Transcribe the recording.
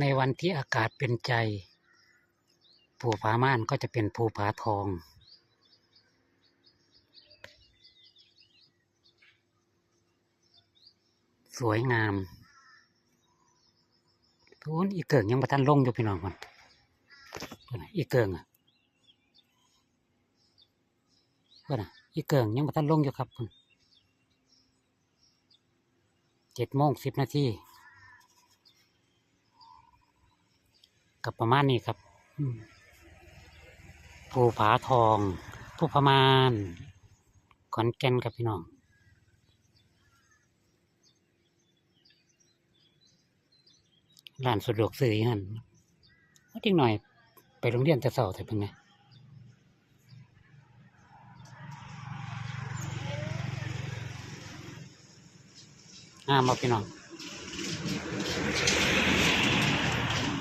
ในวันที่อากาศเป็นใจ ภูผาม่านก็จะเป็นภูผาทอง สวยงามทุนอีเกิงยังประทันลงอยู่พี่น้องคนอีเกิงอะเพื่อนอีเกิงยังประทันลงอยู่ครับคุณเจ็ดโมงสิบนาที กับประมาณนี้ครับภูผาทองภูพมานขอนแก่นครับพี่น้องร้านสะดวกซื้ออย่างนั้นว่าจริงหน่อย ไปโรงเรียนแต่เสาแต่เป็นไงงามบ่พี่น้อง